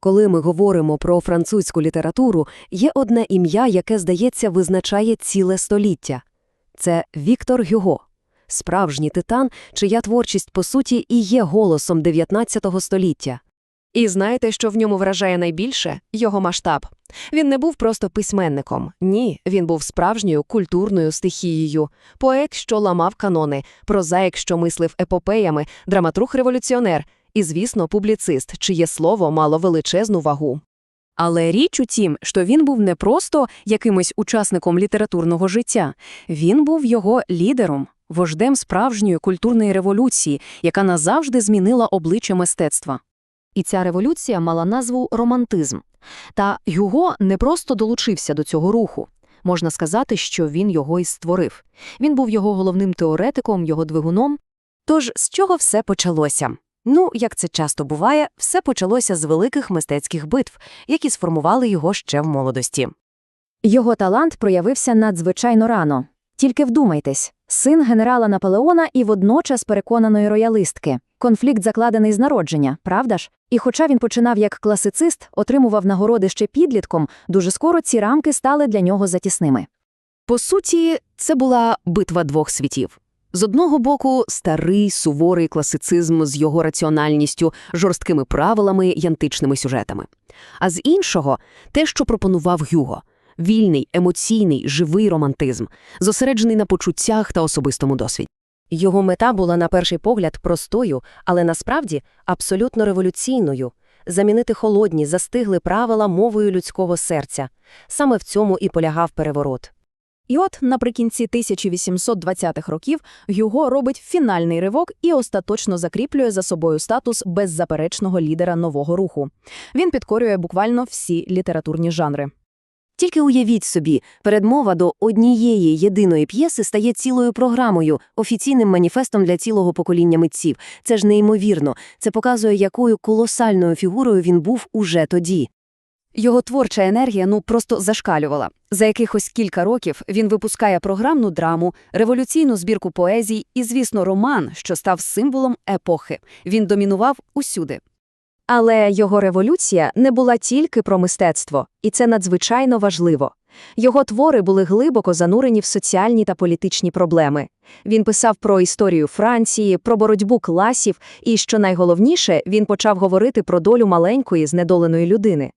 Коли ми говоримо про французьку літературу, є одне ім'я, яке, здається, визначає ціле століття. Це Віктор Гюго. Справжній титан, чия творчість, по суті, і є голосом 19 століття. І знаєте, що в ньому вражає найбільше? Його масштаб. Він не був просто письменником. Ні, він був справжньою культурною стихією. Поет, що ламав канони, прозаїк, що мислив епопеями, драматруг-революціонер і, звісно, публіцист, чиє слово мало величезну вагу. Але річ у тім, що він був не просто якимось учасником літературного життя, він був його лідером, вождем справжньої культурної революції, яка назавжди змінила обличчя мистецтва. І ця революція мала назву романтизм. Та Гюго не просто долучився до цього руху. Можна сказати, що він його і створив. Він був його головним теоретиком, його двигуном. Тож з чого все почалося? Ну, як це часто буває, все почалося з великих мистецьких битв, які сформували його ще в молодості. Його талант проявився надзвичайно рано. Тільки вдумайтесь, син генерала Наполеона і водночас переконаної роялистки. Конфлікт закладений з народження, правда ж? І хоча він починав як класицист, отримував нагороди ще підлітком, дуже скоро ці рамки стали для нього затісними. По суті, це була битва двох світів. З одного боку, старий суворий класицизм з його раціональністю, жорсткими правилами й античними сюжетами. А з іншого – те, що пропонував Гюго – вільний, емоційний, живий романтизм, зосереджений на почуттях та особистому досвіді. Його мета була на перший погляд простою, але насправді абсолютно революційною – замінити холодні, застигли правила мовою людського серця. Саме в цьому і полягав переворот. І от наприкінці 1820-х років Гюго робить фінальний ривок і остаточно закріплює за собою статус беззаперечного лідера нового руху. Він підкорює буквально всі літературні жанри. Тільки уявіть собі, передмова до однієї єдиної п'єси стає цілою програмою, офіційним маніфестом для цілого покоління митців. Це ж неймовірно. Це показує, якою колосальною фігурою він був уже тоді. Його творча енергія ну просто зашкалювала. За якихось кілька років він випускає програмну драму, революційну збірку поезій і, звісно, роман, що став символом епохи. Він домінував усюди. Але його революція не була тільки про мистецтво, і це надзвичайно важливо. Його твори були глибоко занурені в соціальні та політичні проблеми. Він писав про історію Франції, про боротьбу класів, і, що найголовніше, він почав говорити про долю маленької знедоленої людини.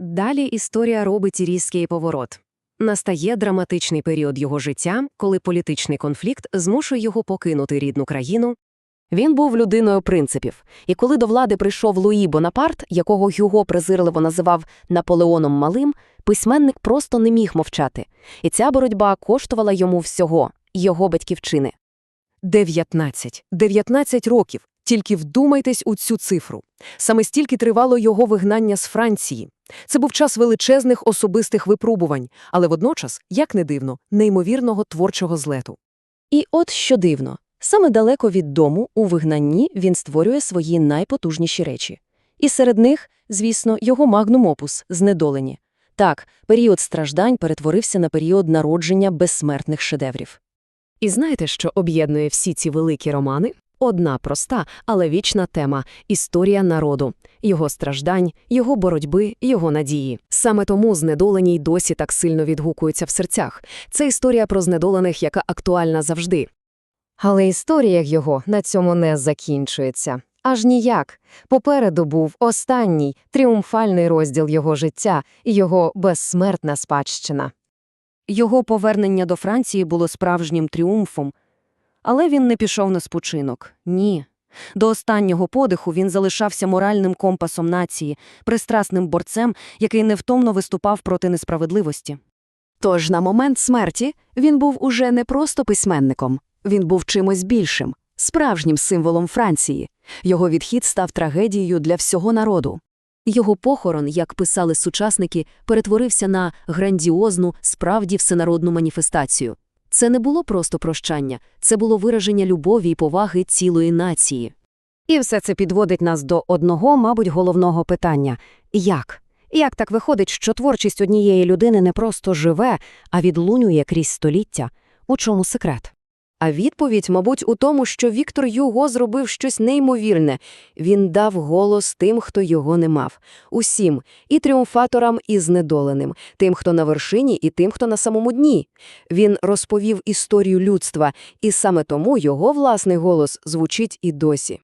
Далі історія робить різкий поворот. Настає драматичний період його життя, коли політичний конфлікт змушує його покинути рідну країну. Він був людиною принципів, і коли до влади прийшов Луї Бонапарт, якого Гюго презирливо називав Наполеоном Малим, письменник просто не міг мовчати. І ця боротьба коштувала йому всього – його батьківщини. 19. 19 років. Тільки вдумайтесь у цю цифру. Саме стільки тривало його вигнання з Франції. Це був час величезних особистих випробувань, але водночас, як не дивно, неймовірного творчого злету. І от що дивно, саме далеко від дому, у вигнанні, він створює свої найпотужніші речі. І серед них, звісно, його магнум-опус «Знедолені». Так, період страждань перетворився на період народження безсмертних шедеврів. І знаєте, що об'єднує всі ці великі романи? Одна проста, але вічна тема – історія народу, його страждань, його боротьби, його надії. Саме тому знедолені й досі так сильно відгукуються в серцях. Це історія про знедолених, яка актуальна завжди. Але історія його на цьому не закінчується. Аж ніяк. Попереду був останній, тріумфальний розділ його життя і його безсмертна спадщина. Його повернення до Франції було справжнім тріумфом. Але він не пішов на спочинок. Ні. До останнього подиху він залишався моральним компасом нації, пристрасним борцем, який невтомно виступав проти несправедливості. Тож на момент смерті він був уже не просто письменником, він був чимось більшим, справжнім символом Франції. Його відхід став трагедією для всього народу. Його похорон, як писали сучасники, перетворився на грандіозну, справді всенародну маніфестацію. Це не було просто прощання, це було вираження любові і поваги цілої нації. І все це підводить нас до одного, мабуть, головного питання – як? Як так виходить, що творчість однієї людини не просто живе, а відлунює крізь століття? У чому секрет? А відповідь, мабуть, у тому, що Віктор Юго зробив щось неймовірне. Він дав голос тим, хто його не мав. Усім – і тріумфаторам, і знедоленим, тим, хто на вершині, і тим, хто на самому дні. Він розповів історію людства, і саме тому його власний голос звучить і досі.